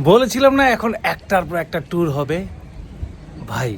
বলেছিলাম না এখন একটার পর একটা ট্যুর হবে? ভাই,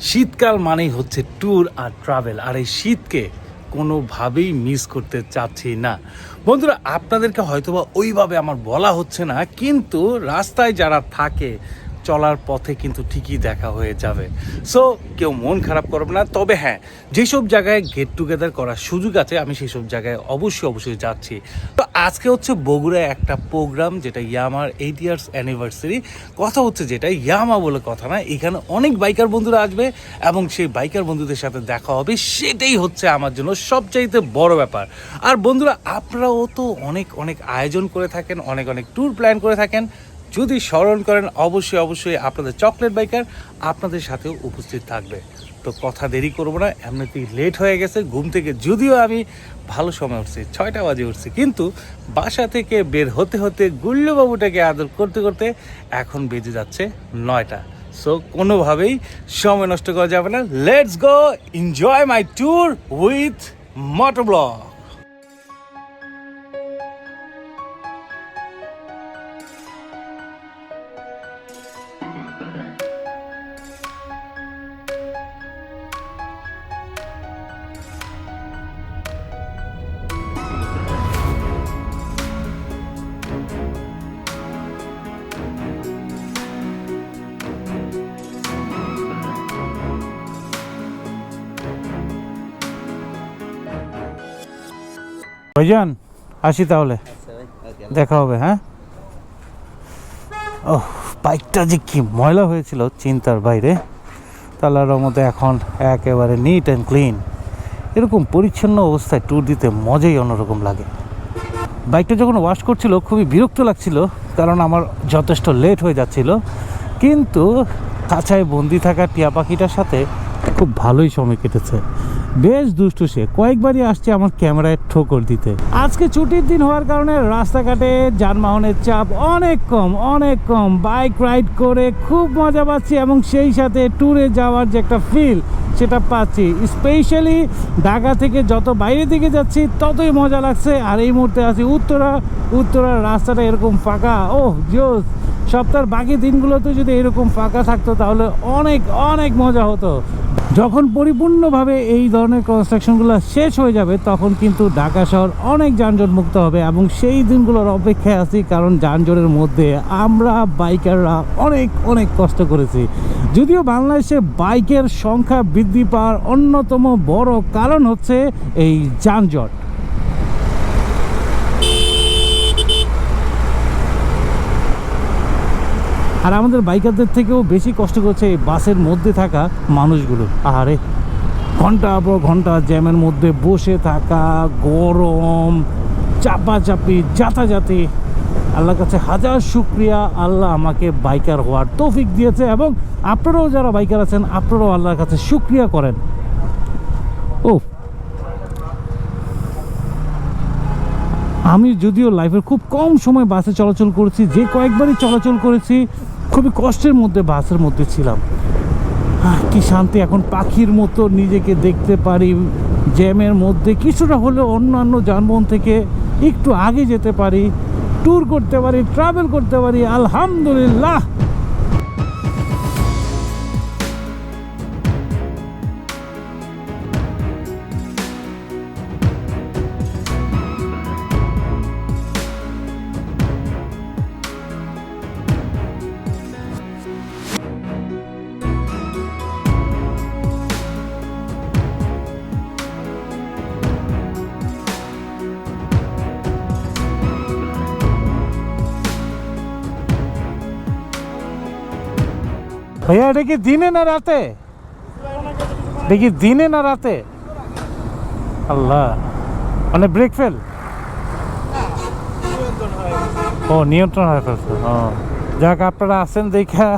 শীতকাল মানেই হচ্ছে ট্যুর আর ট্রাভেল আর এই শীতকে কোনোভাবেই মিস করতে চাচ্ছি না। বন্ধুরা, আপনাদেরকে হয়তোবা ওইভাবে আমার বলা হচ্ছে না, কিন্তু রাস্তায় যারা থাকে চলার পথে কিন্তু ঠিকই দেখা হয়ে যাবে। সো কেউ মন খারাপ করবে না। তবে হ্যাঁ যেসব জায়গায় গেট টুগেদার করার সুযোগ আছে, আমি সেই সব জায়গায় অবশ্যই অবশ্যই যাচ্ছি। তো আজকে হচ্ছে বগুড়ায় একটা প্রোগ্রাম যেটা ইয়ামার এইট ইয়ার্স অ্যানিভার্সারি কথা হচ্ছে যেটা, ইয়ামা বলে কথা না, এখানে অনেক বাইকার বন্ধুরা আসবে এবং সেই বাইকার বন্ধুদের সাথে দেখা হবে। সেটাই হচ্ছে আমার জন্য সবচাইতে বড় ব্যাপার। আর বন্ধুরা, আপনারাও তো অনেক অনেক আয়োজন করে থাকেন, অনেক অনেক ট্যুর প্ল্যান করে থাকেন। যদি স্মরণ করেন, অবশ্যই অবশ্যই আপনাদের চকলেট বাইকার আপনাদের সাথেও উপস্থিত থাকবে। তো কথা দেরি করব না, এমনিতেই লেট হয়ে গেছে, ঘুম থেকে যদিও আমি ভালো সময় উঠছি, ছয়টা বাজে উঠছি, কিন্তু বাসা থেকে বের হতে হতে গুল্লুবাবুটাকে আদর করতে করতে এখন বেজে যাচ্ছে নয়টা। সো কোনোভাবেই সময় নষ্ট করা যাবে না। Let's go enjoy my tour with motor ভাইজান, আসি তাহলে। দেখা হবে হ্যাঁ? ও বাইকটা যে কি ময়লা হয়েছিল, চিন্তার বাইরে। তালার মধ্যে এখন একেবারে নিট অ্যান্ড ক্লিন এরকম পরিচ্ছন্ন অবস্থায় ট্যুর দিতে মজাই অন্যরকম লাগে। বাইকটা যখন ওয়াশ করছিল, খুবই বিরক্ত লাগছিল, কারণ আমার যথেষ্ট লেট হয়ে যাচ্ছিল। কিন্তু কাছায় বন্দি থাকা টিয়া পাখিটার সাথে খুব ভালোই সময় কেটেছে। বেশ দুষ্টু সে। কয়েকবারই আসছে আমার ক্যামেরায় ঠোকর দিতে। আজকে ছুটির দিন হওয়ার কারণে রাস্তাঘাটে যানবাহনের চাপ অনেক কম অনেক কম। বাইক রাইড করে খুব মজা পাচ্ছি এবং সেই সাথে ট্যুরে যাওয়ার যে একটা ফিল সেটা পাচ্ছি। স্পেশালি ঢাকা থেকে যত বাইরে দিকে যাচ্ছি, ততই মজা লাগছে। আর এই মুহূর্তে আছি উত্তরা। উত্তরার রাস্তাটা এরকম ফাঁকা। ও জোস। সপ্তাহের বাকি দিনগুলোতে যদি এরকম ফাঁকা থাকতো, তাহলে অনেক অনেক মজা হতো। যখন পরিপূর্ণভাবে এই ধরনের কনস্ট্রাকশনগুলো শেষ হয়ে যাবে, তখন কিন্তু ঢাকা শহর অনেক যানজট মুক্ত হবে এবং সেই দিনগুলোর অপেক্ষায় আছি, কারণ যানজটের মধ্যে আমরা বাইকাররা অনেক অনেক কষ্ট করেছি। যদিও বাংলাদেশে বাইকের সংখ্যা বৃদ্ধি পাওয়ার অন্যতম বড় কারণ হচ্ছে এই যানজট। আর আমাদের বাইকারদের থেকেও বেশি কষ্ট করছে এই বাসের মধ্যে থাকা মানুষগুলো। আরে ঘণ্টা পর ঘণ্টা জ্যামের মধ্যে বসে থাকা, গরম, চাপাচাপি, যাতাযাতি। আল্লাহর কাছে হাজার শুক্রিয়া, আল্লাহ আমাকে বাইকার হওয়ার তৌফিক দিয়েছে এবং আপনারাও যারা বাইকার আছেন, আপনারাও আল্লাহর কাছে শুক্রিয়া করেন। ও আমি যদিও লাইফের খুব কম সময় বাসে চলাচল করেছি, যে কয়েকবারই চলাচল করেছি খুবই কষ্টের মধ্যে, বাসের মধ্যে ছিলাম। কি শান্তি, এখন পাখির মতো নিজেকে দেখতে পারি, জ্যামের মধ্যে কিছুটা হলে অন্যান্য যানবাহন থেকে একটু আগে যেতে পারি ট্যুর করতে পারি ট্রাভেল করতে পারি, আলহামদুলিল্লাহ। ভাইয়া, এটা কি দিনে না রাতে? এটা কি দিনে না রাতে? আল্লাহ। মানে ব্রেক ফেল ও, নিয়ন্ত্রণ হয়ে ফেলছে, ও। যাক, আপনারা আছেন দেখা,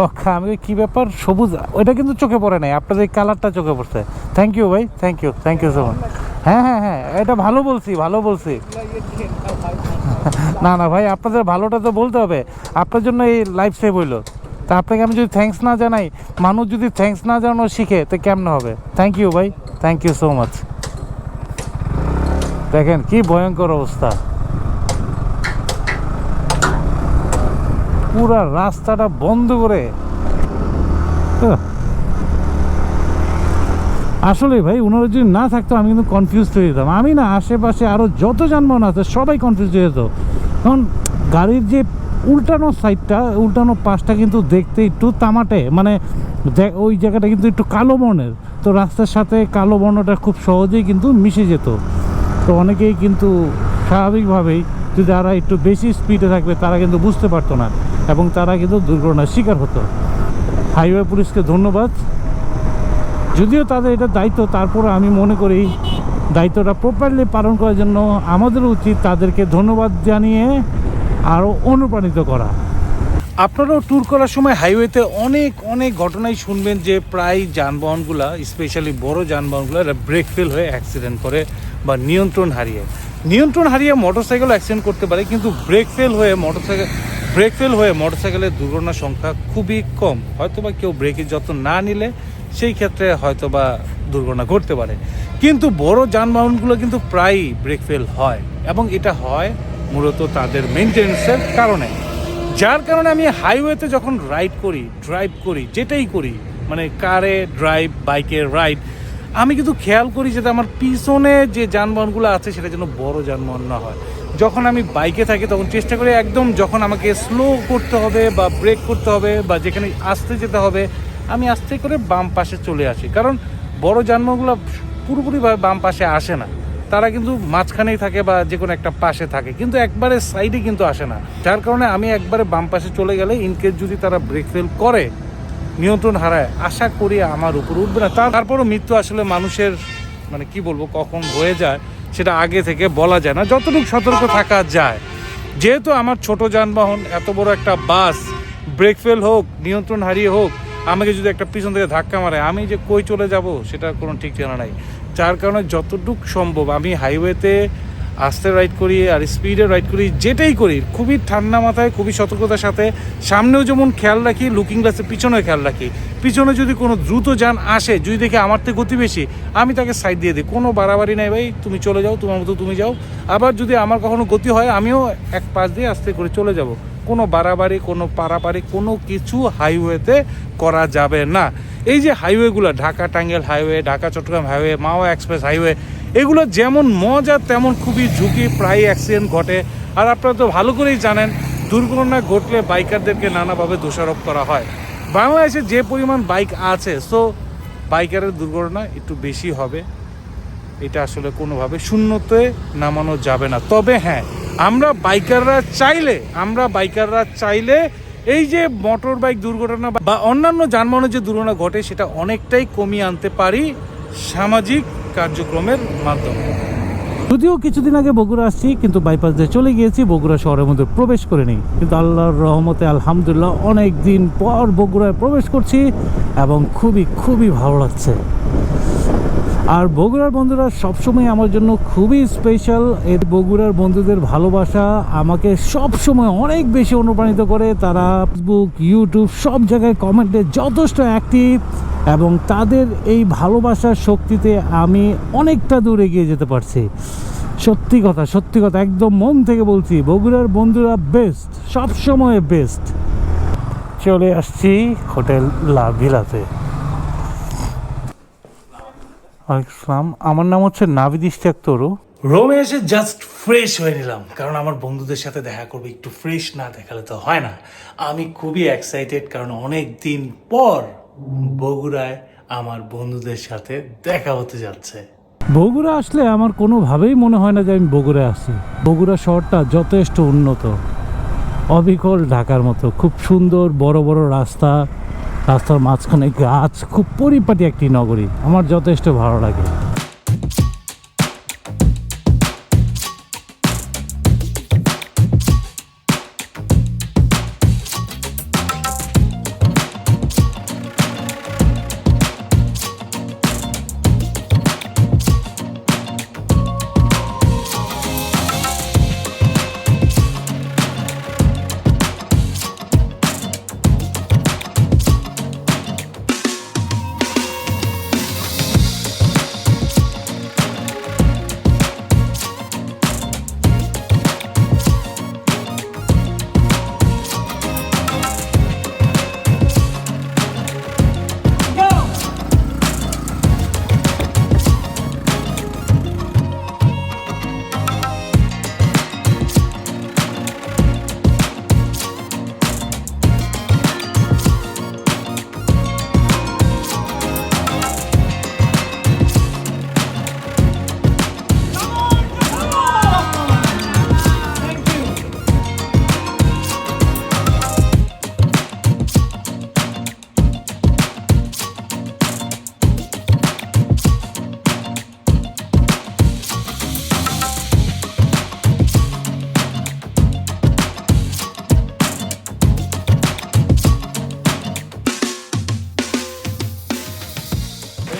রক্ষা। আমি কি ব্যাপার? সবুজ, ওইটা কিন্তু চোখে পড়ে নাই, আপনাদের এই কালারটা চোখে পড়ছে। থ্যাংক ইউ ভাই thank you thank you so much হ্যাঁ হ্যাঁ হ্যাঁ এটা ভালো বলছি ভালো বলছি। না না, ভাই, আপনাদের ভালোটা তো বলতে হবে। আপনার জন্য এই লাইফ সেভ হইল। তা আপনাকে আমি যদি থ্যাঙ্কস না জানাই, মানুষ যদি থ্যাঙ্কস না জানানো শিখে, তো কেমন হবে? থ্যাংক ইউ ভাই। থ্যাংক ইউ সো মাচ দেখেন কি ভয়ঙ্কর অবস্থা। পুরা রাস্তাটা বন্ধ করে। আসলে ভাই ওনারা যদি না থাকতো, আমি কিন্তু কনফিউজ হয়ে যেতাম। আমি না, আশেপাশে আরও যত যানবাহন আছে, সবাই কনফিউজ হয়ে যেত। কারণ গাড়ির যে উল্টানো সাইডটা উল্টানো পাশটা কিন্তু দেখতে একটু তামাটে মানে ওই জায়গাটা কিন্তু একটু কালো বর্ণের। তো রাস্তার সাথে কালো বর্ণটা খুব সহজেই কিন্তু মিশে যেত। তো অনেকেই কিন্তু স্বাভাবিকভাবেই যারা একটু বেশি স্পিডে থাকবে, তারা কিন্তু বুঝতে পারতো না এবং তারা কিন্তু দুর্ঘটনার শিকার হতো। হাইওয়ে পুলিশকে ধন্যবাদ। যদিও তাদের এটা দায়িত্ব তারপর আমি মনে করি দায়িত্বটা প্রপারলি পালন করার জন্য আমাদের উচিত তাদেরকে ধন্যবাদ জানিয়ে আরও অনুপ্রাণিত করা। আপনারাও ট্যুর করার সময় হাইওয়েতে অনেক অনেক ঘটনাই শুনবেন যে প্রায় যানবাহনগুলা স্পেশালি বড় যানবাহনগুলো, এরা ব্রেক ফেল হয়ে অ্যাক্সিডেন্ট করে বা নিয়ন্ত্রণ হারিয়ে। নিয়ন্ত্রণ হারিয়ে মোটরসাইকেল অ্যাক্সিডেন্ট করতে পারে, কিন্তু ব্রেক ফেল হয়ে মোটরসাইকেল ব্রেক ফেল হয়ে মোটরসাইকেলের দুর্ঘটনার সংখ্যা খুবই কম। হয়তো বা কেউ ব্রেকের যত্ন না নিলে সেই ক্ষেত্রে হয়তো বা দুর্ঘটনা ঘটতে পারে। কিন্তু বড় যানবাহনগুলো কিন্তু প্রায়ই ব্রেক ফেল হয় এবং এটা হয় মূলত তাদের মেনটেন্সের কারণে। যার কারণে আমি হাইওয়েতে যখন রাইড করি ড্রাইভ করি, যেটাই করি মানে কারে ড্রাইভ বাইকে রাইড আমি কিন্তু খেয়াল করি যাতে আমার পিছনে যে যানবাহনগুলো আছে সেটা যেন বড় যানবাহন না হয়। যখন আমি বাইকে থাকি তখন চেষ্টা করি একদম যখন আমাকে স্লো করতে হবে বা ব্রেক করতে হবে বা যেখানে আসতে যেতে হবে, আমি আস্তে করে বাম পাশে চলে আসি। কারণ বড় যানবাহনগুলো পুরোপুরিভাবে বাম পাশে আসে না। তারা কিন্তু মাঝখানেই থাকে বা যে কোনো একটা পাশে থাকে। কিন্তু একবারে সাইডে কিন্তু আসে না। যার কারণে আমি একবারে বাম পাশে চলে গেলে ইনকেস যদি তারা ব্রেক ফেল করে, নিয়ন্ত্রণ হারায়, আশা করি আমার উপর উঠবে না। তার- তারপরও মৃত্যু আসলে মানুষের মানে কি বলব, কখন হয়ে যায়, সেটা আগে থেকে বলা যায় না। যতটুকু সতর্ক থাকা যায়। যেহেতু আমার ছোট যানবাহন, এত বড় একটা বাস ব্রেক ফেল হোক, নিয়ন্ত্রণ হারিয়ে হোক, আমাকে যদি একটা পিছন থেকে ধাক্কা মারে, আমি যে কই চলে যাব, সেটার কোনো ঠিক ঠিকানা নাই। যার কারণে যতটুকু সম্ভব আমি হাইওয়েতে আস্তে রাইড করি আর স্পিডে রাইড করি, যেটাই করি, খুবই ঠান্ডা মাথায়, খুবই সতর্কতার সাথে। সামনেও যেমন খেয়াল রাখি লুকিং গ্লাসে পিছনেও খেয়াল রাখি। পিছনে যদি কোনো দ্রুত যান, আসে, যদি দেখে আমার থেকে গতি বেশি, আমি তাকে সাইড দিয়ে দিই। কোনো বাড়াবাড়ি নাই ভাই, তুমি চলে যাও, তোমার মতো তুমি যাও। আবার যদি আমার কখনো গতি হয়, আমিও এক পাশ দিয়ে আস্তে করে চলে যাব। কোনো বাড়াবাড়ি, কোনো পারাপারি, কোনো কিছু হাইওয়েতে করা যাবে না। এই যে হাইওয়েগুলো Dhaka Tangail highway Dhaka Chittagong highway Mawa express highway এগুলো যেমন মজা, তেমন খুবই ঝুঁকি, প্রায় অ্যাক্সিডেন্ট ঘটে। আর আপনারা তো ভালো করেই জানেন, দুর্ঘটনা ঘটলে বাইকারদেরকে নানাভাবে দোষারোপ করা হয়। বাংলাদেশে যে পরিমাণ বাইক আছে সো বাইকারের দুর্ঘটনা একটু বেশি হবে। এটা আসলে কোনোভাবে শূন্যতে নামানো যাবে না। তবে হ্যাঁ আমরা বাইকাররা চাইলে, আমরা বাইকাররা চাইলে এই যে মোটর বাইক দুর্ঘটনা বা অন্যান্য যানবাহনের যে দুর্ঘটনা ঘটে, সেটা অনেকটাই কমিয়ে আনতে পারি সামাজিক কার্যক্রমের মাধ্যমে। যদিও কিছুদিন আগে বগুড়া আসছি, কিন্তু বাইপাস দিয়ে চলে গিয়েছি, বগুড়া শহরের মধ্যে প্রবেশ করে নিই কিন্তু আল্লাহর রহমতে, আলহামদুলিল্লাহ অনেক দিন পর বগুড়ায় প্রবেশ করছি এবং খুবই খুবই ভালো লাগছে। আর বগুড়ার বন্ধুরা সবসময় আমার জন্য খুবই স্পেশাল এর বগুড়ার বন্ধুদের ভালোবাসা আমাকে সবসময় অনেক বেশি অনুপ্রাণিত করে। তারা ফেসবুক ইউটিউব সব জায়গায় কমেন্টে যথেষ্ট অ্যাক্টিভ এবং তাদের এই ভালোবাসার শক্তিতে আমি অনেকটা দূর এগিয়ে যেতে পারছি। সত্যি কথা সত্যি কথা, একদম মন থেকে বলছি, বগুড়ার বন্ধুরা বেস্ট সবসময় বেস্ট চলে আসছি হোটেল লা ভিলাতে। ওয়ালাইকুম আসসালাম। আমার নাম হচ্ছে নাভিদ ইশতিয়াক তরু। রোমে এসে জাস্ট ফ্রেশ হয়ে নিলাম। কারণ আমার বন্ধুদের সাথে দেখা করব একটু ফ্রেশ না দেখালে তো হয় না। আমি খুবই এক্সাইটেড কারণ অনেক দিন পর বগুড়ায় আমার বন্ধুদের সাথে দেখা হতে যাচ্ছে। বগুড়া আসলে আমার কোনোভাবেই মনে হয় না যে আমি বগুড়ায় আসি বগুড়া শহরটা যথেষ্ট উন্নত। অবিকল ঢাকার মতো। খুব সুন্দর বড় বড় রাস্তা রাস্তার মাঝখানে গাছ খুব পরিপাটি একটি নগরী। আমার যথেষ্ট ভালো লাগে।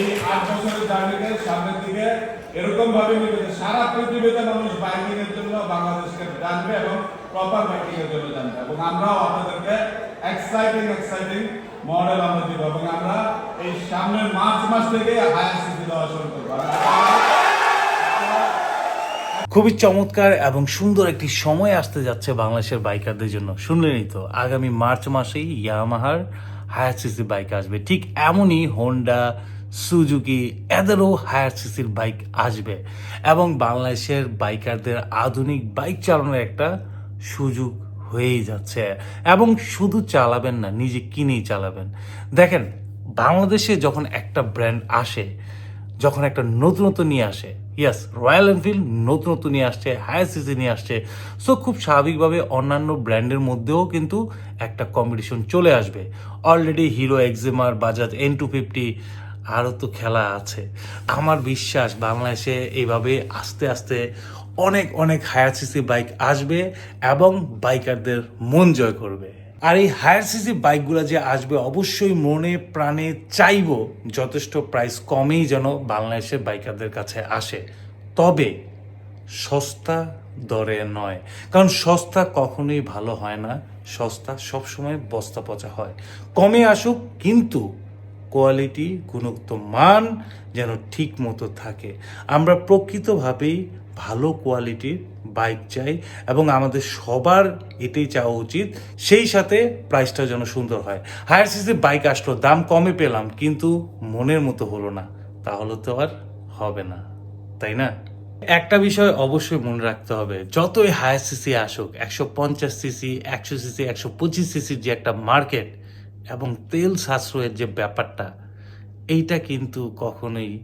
এই আট বছরের জার্নিতে সামনের দিকে এরকম ভাবে নিবে সারা পৃথিবীতে মানুষ বাইকিং এর জন্য বাংলাদেশকে জানবে এবং প্রপার বাইকিং এর জন্য জানবে। এবং আমরাও আপনাদেরকে এক্সাইটিং এক্সাইটিং মডেল আমরা দিব এবং আমরা এই সামনের মার্চ মাস থেকে হায়ার সিসি দেওয়া শুরু করব। খুবই চমৎকার এবং সুন্দর একটি সময় আসতে যাচ্ছে বাংলাদেশের বাইকারদের জন্য। শুনলেনই তো, আগামী মার্চ মাসেই ইয়ামাহার হায়ার সিসি বাইক আসবে। ঠিক এমনই হোন্ডা সুজুকি এদেরও হায়ার সিসির বাইক আসবে এবং বাংলাদেশের বাইকারদের আধুনিক বাইক চালানোর একটা সুযোগ হয়েই যাচ্ছে। এবং শুধু চালাবেন না, নিজে কিনেই চালাবেন। দেখেন, বাংলাদেশে যখন একটা ব্র্যান্ড আসে, যখন একটা নতুনত্ব নিয়ে আসে ইয়াস রয়্যাল এনফিল্ড নতুনত্ব নিয়ে আসছে, হায়ার সিসি নিয়ে আসছে সো খুব স্বাভাবিকভাবে অন্যান্য ব্র্যান্ডের মধ্যেও কিন্তু একটা কম্পিটিশন চলে আসবে। Already Hero Xtreme Bajaj N two fifty আরও তো খেলা আছে। আমার বিশ্বাস বাংলাদেশে এইভাবে আস্তে আস্তে অনেক অনেক হায়ার সিসি বাইক আসবে এবং বাইকারদের মন জয় করবে। আর এই হায়ার সিসি বাইকগুলো যে আসবে অবশ্যই মনে প্রাণে চাইব যথেষ্ট প্রাইস কমেই যেন বাংলাদেশের বাইকারদের কাছে আসে। তবে সস্তা দরে নয়। কারণ সস্তা কখনোই ভালো হয় না। সস্তা সবসময় বস্তা পচা হয়। কমে আসুক, কিন্তু কোয়ালিটি গুণগত মান যেন ঠিক মতো থাকে। আমরা প্রকৃতভাবেই ভালো কোয়ালিটির বাইক চাই এবং আমাদের সবার এটাই চাওয়া উচিত, সেই সাথে প্রাইসটা যেন সুন্দর হয়। হায়ার সিসি বাইক আসলো, দাম কমে পেলাম, কিন্তু মনের মতো হলো না। তাহলে তো আর হবে না, তাই না? একটা বিষয় অবশ্যই মনে রাখতে হবে, যতই হায়ার সিসি আসুক, একশো পঞ্চাশ সিসি একশো সিসি একশো পঁচিশ সিসির যে একটা মার্কেট এবং তেল সাশ্রয়ের যে ব্যাপারটা, এইটা কিন্তু কখনোই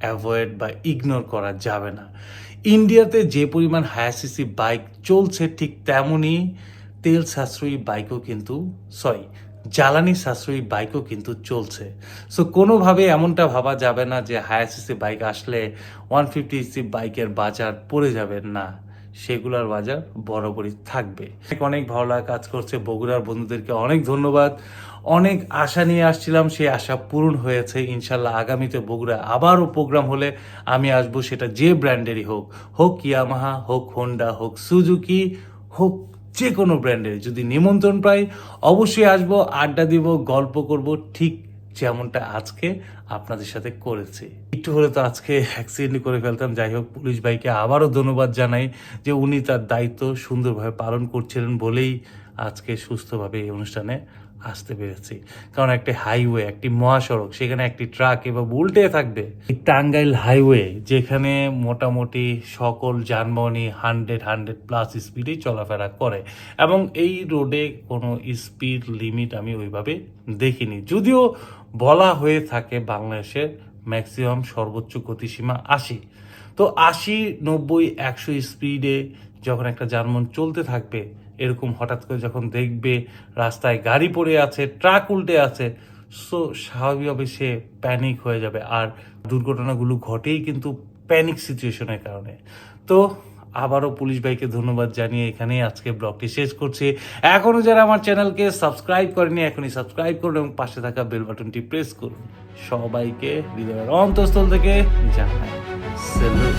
অ্যাভয়েড বা ইগনোর করা যাবে না। ইন্ডিয়াতে যে পরিমাণ হায়ার সিসি বাইক চলছে ঠিক তেমনই তেল সাশ্রয়ী বাইকও কিন্তু সরি জ্বালানি সাশ্রয়ী বাইকও কিন্তু চলছে। সো কোনোভাবে এমনটা ভাবা যাবে না যে হায়ার সিসি বাইক আসলে ওয়ান ফিফটি সিসি বাইকের বাজার পড়ে যাবে, না। সেগুলোর বাজার বরাবরই থাকবে। অনেক ভালো লাগা কাজ করছে, বগুড়ার বন্ধুদেরকে অনেক ধন্যবাদ। অনেক আশা নিয়ে আসছিলাম, সেই আশা পূরণ হয়েছে। ইনশাল্লাহ আগামীতে বগুড়া আবারও প্রোগ্রাম হলে আমি আসব, সেটা যে ব্র্যান্ডেরই হোক। হোক ইয়ামাহা, হোক হোন্ডা, হোক সুজুকি, হোক যে কোনো ব্র্যান্ডের যদি নিমন্ত্রণ পাই, অবশ্যই আসব, আড্ডা দিব, গল্প করব, ঠিক যেমনটা আজকে আপনাদের সাথে করেছে। একটু হলে তো আজকে অ্যাক্সিডেন্ট করে ফেলতাম। যাই হোক, পুলিশ ভাইকে আবারও ধন্যবাদ জানাই যে উনি তার দায়িত্ব সুন্দরভাবে পালন করছিলেন বলেই আজকে সুস্থভাবে এই অনুষ্ঠানে আসতে পেরেছি। কারণ একটি হাইওয়ে একটি মহাসড়ক, সেখানে একটি ট্রাক এবং উল্টে থাকবে। টাঙ্গাইল হাইওয়ে যেখানে মোটামুটি সকল যানবাহনই হান্ড্রেড হান্ড্রেড প্লাস স্পিডে চলাফেরা করে। এবং এই রোডে কোনো স্পিড লিমিট আমি ওইভাবে দেখিনি। যদিও বলা হয়ে থাকে বাংলাদেশের ম্যাক্সিমাম সর্বোচ্চ গতিসীমা আশি। তো আশি, নব্বই, একশো স্পিডে যখন একটা যানবাহন চলতে থাকবে এরকম হঠাৎ করে যখন দেখবে রাস্তায় গাড়ি পড়ে আছে, ট্রাক উল্টে আছে সো স্বাভাবিকভাবে সে প্যানিক হয়ে যাবে। আর দুর্ঘটনাগুলো ঘটেই কিন্তু প্যানিক সিচুয়েশনের কারণে। তো আবারও পুলিশ ভাইকে ধন্যবাদ জানিয়ে এখানেই আজকে ব্লগটি শেষ করছি। এখনও যারা আমার চ্যানেলকে সাবস্ক্রাইব করেনি, এখনই সাবস্ক্রাইব করুন এবং পাশে থাকা বেল বাটনটি প্রেস করুন। সবাইকে হৃদয়ের অন্তঃস্থল থেকে জানাই সেলুট